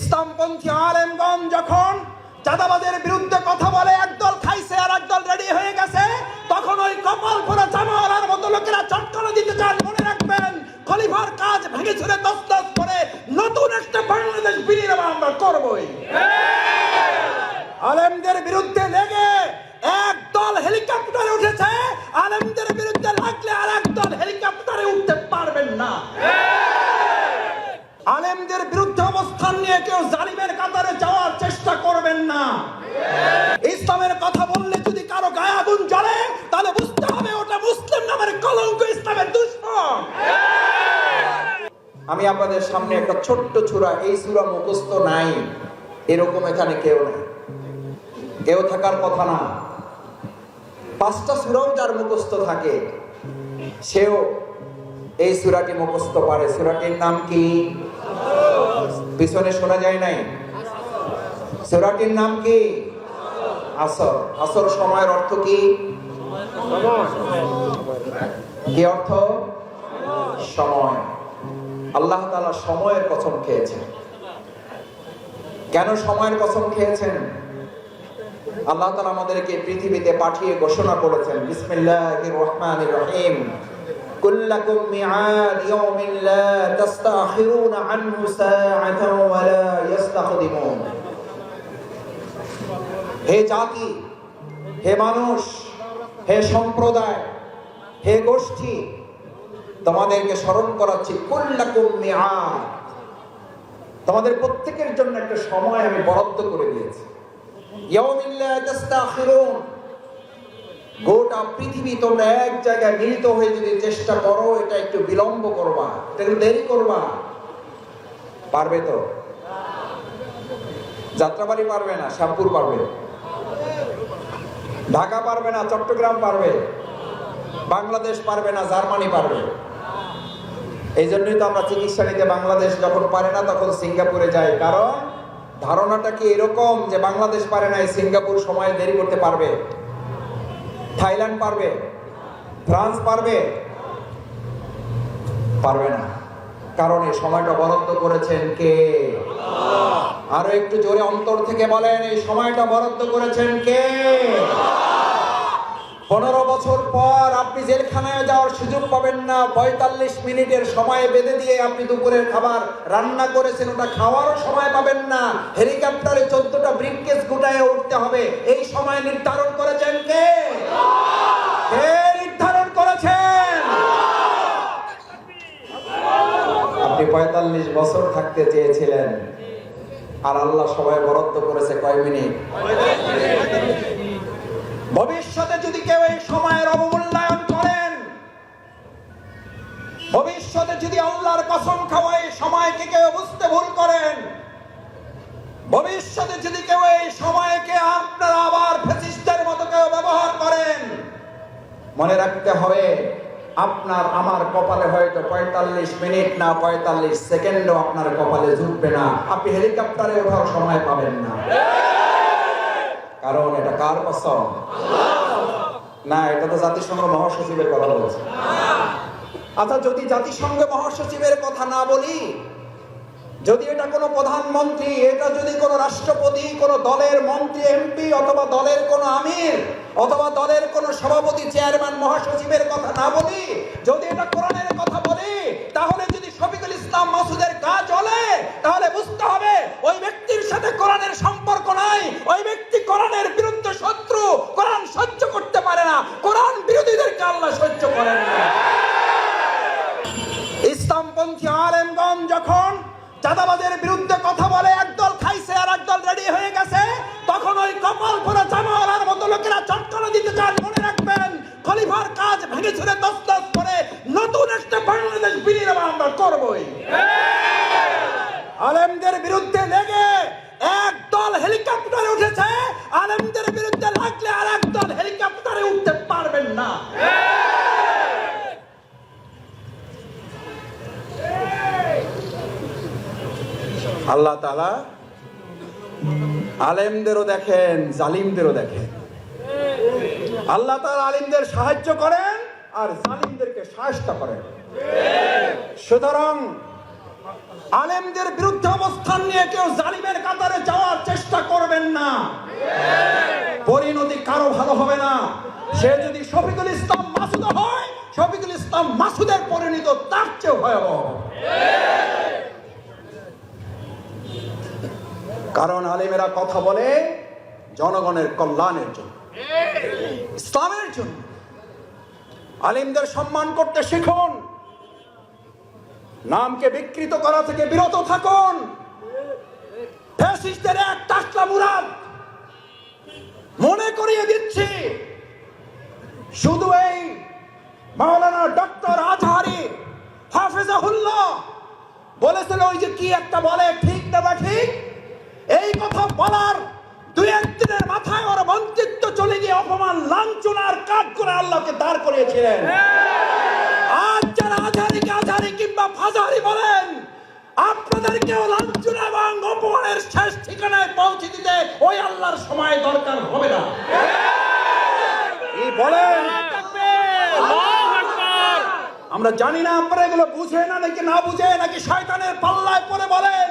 ইসলামপন্থী আলেমগঞ্জ যখন চাঁদাবাদের বিরুদ্ধে কথা বলে, একদল খাইছে আর একদল রেডি হয়ে গেছে, তখন ওই কপাল পরা জামালার মতো লোকেরা চটকানা দিতে চান। মনে রাখবেন, খলিফার কাজ ভেঙে ছুড়ে দস্তস করে নতুন একটা বাংলাদেশ বিনির্মাণ আমরা করবই। আলেমদের বিরুদ্ধে লেগে একদল হেলিকপ্টারে উঠেছে, আলেমদের বিরুদ্ধে লাগলে আর একদল হেলিকপ্টারে উঠতে পারবেন না আলেমদের বিরুদ্ধে অবস্থান নিয়ে কেউ জালিমের কাতারে যাওয়ার চেষ্টা করবেন না। ইসলামের কথা বললে যদি কারও গায়ে আগুন জ্বলে, তাহলে বুঝতে হবে ওটা মুসলিম নামের কলঙ্ক ইসলামের দুশ্মন। আমি আপনাদের সামনে একটা ছোট্ট চূড়া এই চূড়া মুখস্থ নাই। এরকম এখানে কেউ নাই। কেউ থাকার কথা না। পাঁচটা সুরাও যার মুখস্থ থাকে, সেও এই সুরাটি মুখস্থ পারে সুরাটির নাম কি? পিছনে শোনা যায় নাই। সুরাটির নাম কি? আসর। আসর সময়ের অর্থ কি? কি অর্থ? সময়। আল্লাহ তাআলা সময়ের কসম খেয়েছেন। কেন সময়ের কসম খেয়েছেন? আল্লাহ তালা আমাদেরকে পৃথিবীতে পাঠিয়ে ঘোষণা করেছেন, বিসমিল্লাহির রহমানির রহিম। কুল্লাকুম মিআদ ইয়াউমিন লা তাস্তাখিরুনা আনহু সাআতান ওয়া লা হে জাতি, হে মানুষ, হে সম্প্রদায়, হে গোষ্ঠী, তোমাদেরকে স্মরণ করাচ্ছি, কুল্লাকুম মিআদ। তোমাদের প্রত্যেকের জন্য একটা সময় আমি বরাদ্দ করে দিয়েছি। ইয়াউমিন লা তাস্তাখিরুন। গোটা পৃথিবী তোমরা এক জায়গায় মিলিত হয়ে যদি চেষ্টা করো, এটা একটু বিলম্ব করবা এটা একটু দেরি করবা পারবে তো? যাত্রাবাড়ি পারবে না, শ্যামপুর পারবে। ঢাকা পারবে না, চট্টগ্রাম পারবে। বাংলাদেশ পারবে না, জার্মানি পারবে। এই জন্যই তো আমরা চিকিৎসা নিতে বাংলাদেশ যখন পারে না, তখন সিঙ্গাপুরে যাই। কারণ ধারণাটা কি এরকম যে বাংলাদেশ পারে না সিঙ্গাপুর সময় দেরি করতে পারবে? থাইল্যান্ড পারবে? ফ্রান্স পারবে? পারবে না। কারণ এই সময়টা বরাদ্দ করেছেন কে? আরও একটু জোরে অন্তর থেকে বলেন, এই সময়টা বরাদ্দ করেছেন কে? পনেরো বছর পর আপনি জেলখানায় যাওয়ার সুযোগ পাবেন না। পঁয়তাল্লিশ মিনিটের সময় বেঁধে দিয়ে আপনি দুপুরের খাবার রান্না করেছেন, ওটা খাওয়ারও সময় পাবেন না। হেলিকপ্টারে চোদ্দটা ব্রিফকেস গুটায় উঠতে হবে। এই সময় নির্ধারণ করেছেন কে? কে নির্ধারণ করেছেন? আপনি পঁয়তাল্লিশ বছর থাকতে চেয়েছিলেন, আর আল্লাহ সবাই বরাদ্দ করেছে কয় মিনিট? ভবিষ্যতে যদি কেউ এই সময়ের অবমূল্যায়ন করেন, ভবিষ্যতে যদি আল্লাহর কসম খাওয়া এই সময়কে কেউ বুঝতে ভুল করেন, ভবিষ্যতে যদি কেউ এই সময়কে আপনারা আবার ফেসিস্টের মতো কেউ ব্যবহার করেন, মনে রাখতে হবে, আপনার আমার কপালে হয়তো পঁয়তাল্লিশ মিনিট না পঁয়তাল্লিশ সেকেন্ডও আপনার কপালে জুটবে না। আপনি হেলিকপ্টারে ওঠার সময় পাবেন না। কারণ এটা কার কসম না, এটা তো জাতিসংঘ মহাসচিবের কথা বলছে। আচ্ছা যদি জাতিসংঘ মহাসচিবের কথা না বলি, যদি এটা কোনো প্রধানমন্ত্রী, এটা যদি কোনো রাষ্ট্রপতি, কোনো দলের মন্ত্রী, এমপি, অথবা দলের কোনো আমির, অথবা দলের কোনো সভাপতি, চেয়ারম্যান, মহাসচিবের কথা না বলি, যদি এটা কথা বলি তাহলে যদি শফিকুল ইসলাম কাজ চলে, তাহলে বুঝতে হবে ওই ব্যক্তির সাথে কোরআনের সম্পর্ক নাই। ওই ব্যক্তি কোরআনের বিরুদ্ধে শত্রু, কোরআন সহ্য করতে পারে না। কোরআন বিরোধীদেরকে আল্লাহ সহ্য করেন না। ইসলামপন্থী যখন চাঁদাবাদের বিরুদ্ধে কথা বলে, একদল খাইছে আর একদল রেডি হয়ে গেছে, তখন ওই কপাল পরা জামালার মতো লোকেরা চটকানা দিতে চান। মনে রাখবেন, খলিফার কাজ ভেঙে ছুড়ে দশ করে নতুন একটা বাংলাদেশ আমরা করবই। আলেমদের বিরুদ্ধে লেগে একদল হেলিকপ্টারে উঠেছে, আলেমদের বিরুদ্ধে লাগলে আর একদল হেলিকপ্টারে উঠতে পারবেন না। আল্লাহ তালা আলেমদেরও দেখেন, জালিমদেরও দেখেন। আল্লাহ তালা আলিমদের সাহায্য করেন। আর জালিমদেরকে সাহায্য করে। সুতরাং আলেমদের বিরুদ্ধে অবস্থান নিয়ে কেউ জালিমের কাতারে যাওয়ার চেষ্টা করবেন না। পরিণতি কারও ভালো হবে না। সে যদি শফিকুল ইসলাম মাসুদ হয়, শফিকুল ইসলাম মাসুদের পরিণত তার চেয়ে ভয়াবহ। কারণ আলেমেরা কথা বলে জনগণের কল্যাণের জন্য, ইসলামের জন্য। আলিমদের সম্মান করতে শিখুন। নামকে বিকৃত করা থেকে বিরত থাকুন। মনে করিয়ে দিচ্ছি, শুধু এই মাওলানা ডক্টর আজহারি হাফিজাহুল্লাহ বলেছিল, ওই যে কি একটা বলে, ঠিক না ঠিক? এই কথা বলার দুই একদিনের মাথায় ওর মন্ত্রিত্ব চলে গিয়ে অপমান লাঞ্ছনার কাজ করে আল্লাহকে দাঁড় করিয়েছিলেন। আজ যারা আজারিকে আজারি কিংবা ফাজারি বলেন আপনাদেরকেও লাঞ্ছনা এবং অপমানের শেষ ঠিকানায় পৌঁছে দিতে ওই আল্লাহর সময় দরকার হবে না। বলেন? আমরা জানি না আপনারা এগুলো বুঝে না নাকি না বুঝে নাকি শয়তানের পাল্লায় পরে বলেন।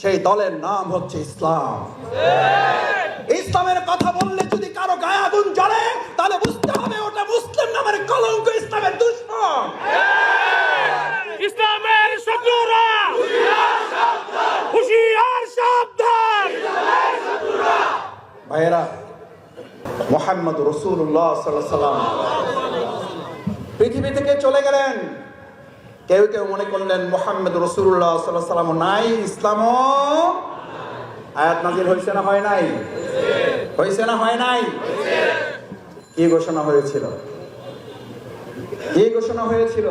সেই দলের নাম হচ্ছে ইসলাম। ইসলামের কথা বললে যদি কারও গায়ে আগুন জ্বলে তাহলে বুঝতে হবে ওটা মুসলিম নামের কলঙ্ক ইসলামের দুশ্মন। ইসলামের শত্রুরা। হুশিয়ার সাবধান। ভাইয়েরা মোহাম্মদ রসুল্লাহ সাল্লাম পৃথিবী থেকে চলে গেলেন। কেউ কেউ মনে করলেন মোহাম্মদ রসুল্লাহ নাই, ইসলামও আয়াত নাজির হয়েছে না হয় নাই? হয়েছে না হয় নাই? কি ঘোষণা হয়েছিল? কি ঘোষণা হয়েছিল?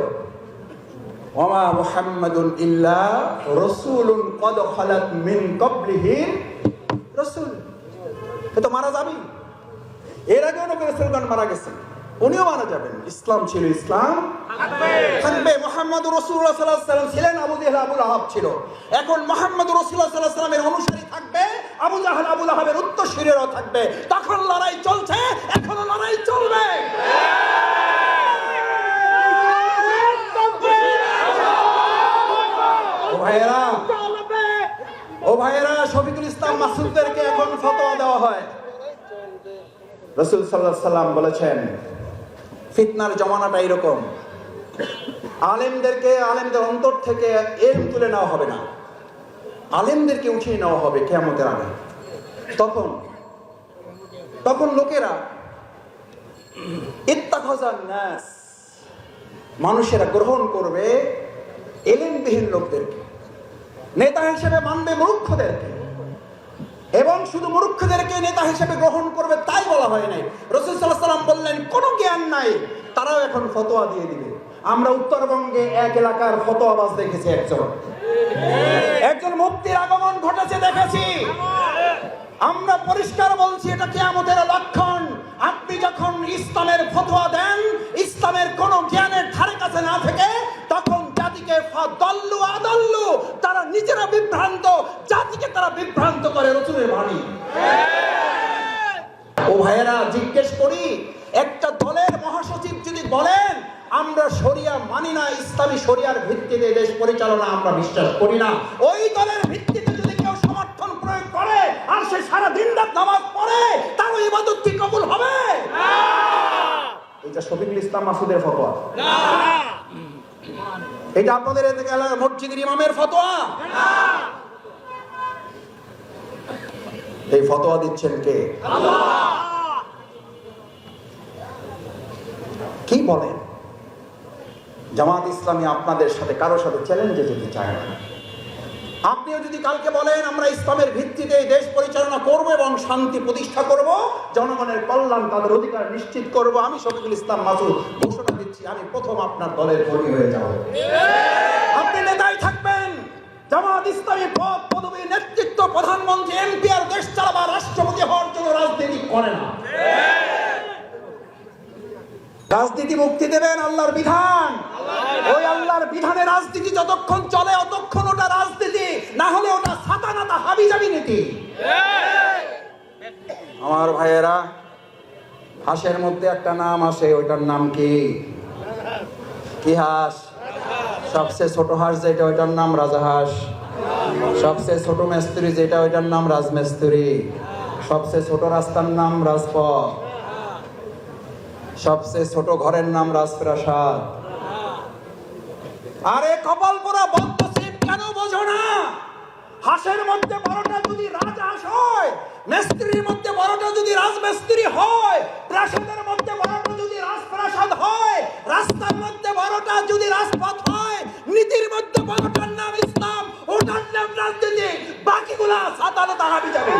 কদ মিন রসুল। তো মারা রাসূলগণ মারা উনিও মারা যাবেন। ইসলাম ছিল ইসলাম। থাকবে মোহাম্মদ রসুল্লাহ ছিলেন, আবু জাহেল, আবুল আহাব ছিল। এখন মোহাম্মদ রসুল্লাহ সাল্লাহ অনুসারী থাকবে, আবু জাহেল, আবুল আহাবের থাকবে। তখন লড়াই চলছে, এখনও লড়াই চলবে। ভাইয়েরা, ও ভাইয়েরা, শফিকুল ইসলাম মাসুদদেরকে এখন ফতোয়া দেওয়া হয়। রসুল সাল্লাহ সাল্লাম বলেছেন ফিতনার জমানাটা এরকম। আলেমদেরকে, আলেমদের অন্তর থেকে এম তুলে নেওয়া হবে না। আলেমদেরকে উঠিয়ে নেওয়া হবে কেমতের আগে। তখন তখন লোকেরা মানুষেরা গ্রহণ করবে এলেমবিহীন লোকদেরকে। নেতা হিসেবে মানবে মূর্খদেরকে। এবং শুধু মূর্খদেরকে নেতা হিসেবে গ্রহণ করবে তাই বলা হয় নাই। রসুল সাল্লাহ সাল্লাম বললেন, কোনো জ্ঞান নাই, তারাও এখন ফতোয়া দিয়ে দিবে। আমরা উত্তরবঙ্গে এক এলাকার ফতোয়াবাজ দেখেছি একজন। একজন মুক্তির আগমন ঘটেছে দেখেছি। আমরা পরিষ্কার বলছি, এটা কি আমাদের লক্ষণ। আপনি যখন ইসলামের ফতোয়া দেন, ইসলামের কোন জ্ঞানের ধারে কাছে না থেকে জাতিকে আদল্লু তারা নিজেরা বিভ্রান্ত জাতিকে তারা বিভ্রান্ত করে রসুলের বাণী। ও ভাইয়েরা জিজ্ঞেস করি একটা দলের মহাসচিব যদি বলেন আমরা শরিয়া মানি না ইসলামী শরিয়ার ভিত্তিতে দেশ পরিচালনা আমরা বিশ্বাস করি না। ওই দলের ভিত্তিতে যদি কেউ সমর্থন প্রয়োগ করে আর সে সারা দিন রাত নামাজ পড়ে তার ওই ইবাদত কি কবুল হবে? এটা শফিকুল ইসলাম মাসুদের ফতোয়া। এটা আপনাদের মসজিদের ইমামের ফতোয়া। এই ফতোয়া দিচ্ছেন কে? কি বলেন? জামাত ইসলামী আপনাদের সাথে কারোর সাথে চ্যালেঞ্জে যেতে চায় না। আপনিও যদি কালকে বলেন, আমরা ইসলামের ভিত্তিতে এই দেশ পরিচালনা করব এবং শান্তি প্রতিষ্ঠা করব, জনগণের কল্যাণ তাদের অধিকার নিশ্চিত করব, আমি শফিকুল ইসলাম মাসুদ দিচ্ছি আমি প্রথম আপনার দলের কর্মী হয়ে যাব। আপনি নেতাই থাকবেন। জামাত ইসলামী পদ পদবী নেতৃত্ব প্রধানমন্ত্রী এমপি আর দেশ চালাবার রাষ্ট্রপতি হওয়ার জন্য রাজনীতি করে না। রাজনীতি মুক্তি দেবেন আল্লাহর বিধান। ওই আল্লাহর বিধানে রাজনীতি যতক্ষণ চলে অতক্ষণ ওটা রাজনীতি না হলে ওটা সাতানাতা হাবি যাবি নীতি আমার ভাইয়েরা হাঁসের মধ্যে একটা নাম আসে ওইটার নাম কি? কি হাঁস সবচেয়ে ছোট হাঁস যেটা, ওইটার নাম রাজাহাঁস। সবচেয়ে ছোট মেস্তুরি যেটা, ওইটার নাম রাজমেস্তুরি। সবচেয়ে ছোট রাস্তার নাম রাজপথ। সবচেয়ে ছোট ঘরের নাম রাজপ্রাসাদ। আরে কপাল পোড়া বদ্ধশিব কেন বোঝো না? হাঁসের মধ্যে বড়টা যদি রাজহাঁস হয়, মিস্ত্রির মধ্যে বড়টা যদি রাজমিস্ত্রি হয়, প্রাসাদের মধ্যে বড়টা যদি রাজপ্রাসাদ হয়, রাস্তার মধ্যে বড়টা যদি রাজপথ হয়, নীতির মধ্যে বড়টার নাম ইসলাম, ওটার নাম রাজনীতি, বাকিগুলা সাতানো তাহাবি যাবে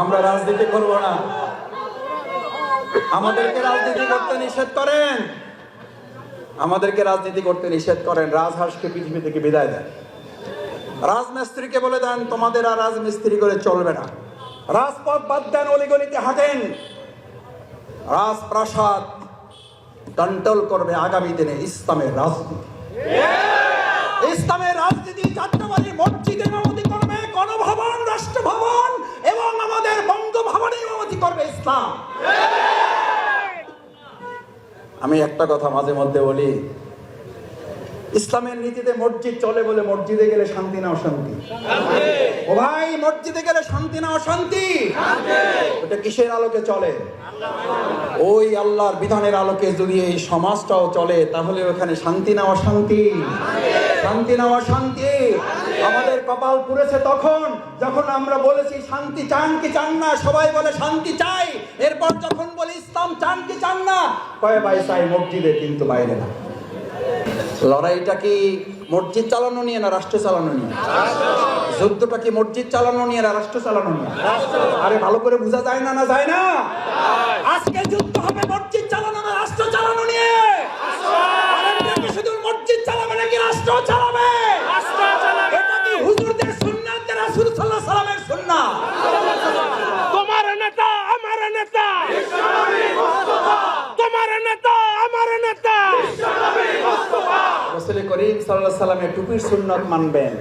আমরা রাজনীতি করব না। আমাদেরকে রাজনীতি করতে নিষেধ করেন। আমাদেরকে রাজনীতি করতে নিষেধ করেন, রাজহাঁসকে পৃথিবী থেকে বিদায় দেন। রাজমিস্ত্রিকে বলে দেন, তোমাদের আর রাজমিস্ত্রি করে চলবে না। রাজপথ বাদ দেন, অলিগলিতে হাঁটেন। রাজপ্রাসাদ কন্ট্রোল করবে আগামী দিনে ইসলামের রাজনীতি। ইসলামের রাজনীতি যাত্রাবাড়ি মসজিদে ইমামতি করবে, গণভবন, রাষ্ট্রভবন এবং আমাদের বঙ্গভবনে ইমামতি করবে ইসলাম। আমি একটা কথা মাঝে মধ্যে বলি ইসলামের নীতিতে মসজিদ চলে বলে মসজিদে গেলে শান্তি না অশান্তি? ও ভাই মসজিদে গেলে শান্তি না অশান্তি? ওটা কিসের আলোকে চলে? ওই আল্লাহর বিধানের আলোকে যদি এই সমাজটাও চলে তাহলে ওখানে শান্তি না অশান্তি? শান্তি না অশান্তি? আমাদের কপাল পুড়েছে তখন যখন আমরা বলেছি, শান্তি চান কি চান না? সবাই বলে, শান্তি চাই। এরপর যখন বলি, ইসলাম চান কি চান না? কয়ে ভাই, চাই মসজিদে, কিন্তু বাইরে না। লড়াইটা কি মসজিদ চালানো নিয়ে না রাষ্ট্র চালানো নিয়ে? যুদ্ধটা কি মসজিদ চালানো নিয়ে না রাষ্ট্র চালানো নিয়ে? আরে ভালো করে বোঝা যায় না না যায় না? আজকে যুদ্ধ হবে, মসজিদ চালানো করিম আলাইহি সাল্লামের টুপির সুন্নাত মানবেন।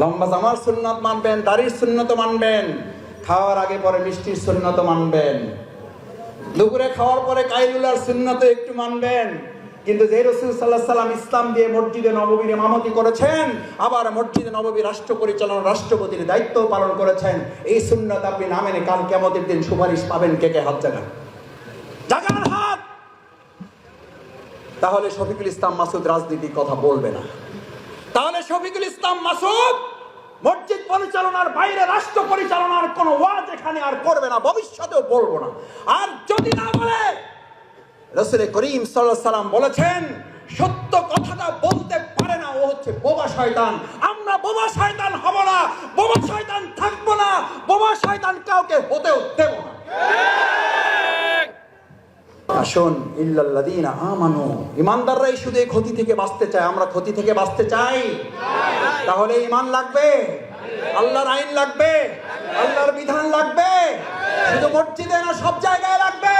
লম্বা জামার সুন্নাত মানবেন, দাড়ির সুন্নত মানবেন, খাওয়ার আগে পরে মিষ্টির সুন্নত মানবেন। দুপুরে খাওয়ার পরে কাইলুলার সুন্নত একটু মানবেন। কিন্তু যে রসুল সাল্লাহ সাল্লাম ইসলাম দিয়ে মসজিদে নববীর ইমামতি করেছেন, আবার মসজিদে নববী রাষ্ট্র পরিচালনা রাষ্ট্রপতির দায়িত্ব পালন করেছেন, এই সুন্নত আপনি না মেনে কাল কেমতের দিন সুপারিশ পাবেন কে কে হাত জাগান। জাগান! তাহলে শফিকুল ইসলাম মাসুদ রাজনীতির কথা বলবে না। তাহলে শফিকুল ইসলাম মাসুদ মসজিদ পরিচালনার বাইরে, রাষ্ট্র পরিচালনার কোনো ওয়াজ এখানে আর করবে না, ভবিষ্যতেও বলব না। আর যদি না বলে, রসুল করিম সাল্লাম বলেছেন, সত্য কথাটা বলতে পারে না, ও হচ্ছে বোবা শয়তান। আমরা বোবা শয়তান হব না, বোবা শয়তান থাকব না, বোবা শয়তান কাউকে হতেও দেব না। আসুন, ইল্লাল্লাযীনা আমানু। ইমানদাররাই শুধু ক্ষতি থেকে বাঁচতে চায়, আমরা ক্ষতি থেকে বাঁচতে চাই। তাহলে ইমান লাগবে? আল্লাহর আইন লাগবে? আল্লাহর বিধান লাগবে? শুধু মসজিদে না, সব জায়গায় লাগবে?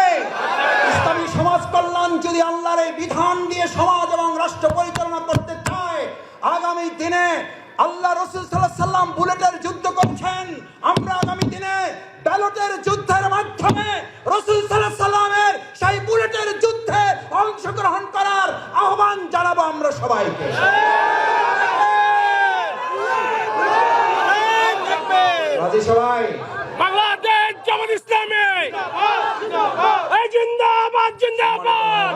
ইসলামী সমাজ কল্যাণ যদি আল্লাহর এই বিধান দিয়ে সমাজ এবং রাষ্ট্র পরিচালনা করতে চায়, আগামী দিনে আল্লাহ রসুল সাল্লাহ সাল্লাম বুলেটের যুদ্ধ করছেন। আমরা আগামী দিনে ব্যালটের যুদ্ধের মাধ্যমে রসুল সাল্লাহ সাল্লামের সবাইকে। রাজি সবাই? বাংলাদেশ জামাত ইসলামী। জিন্দাবাদ জিন্দাবাদ।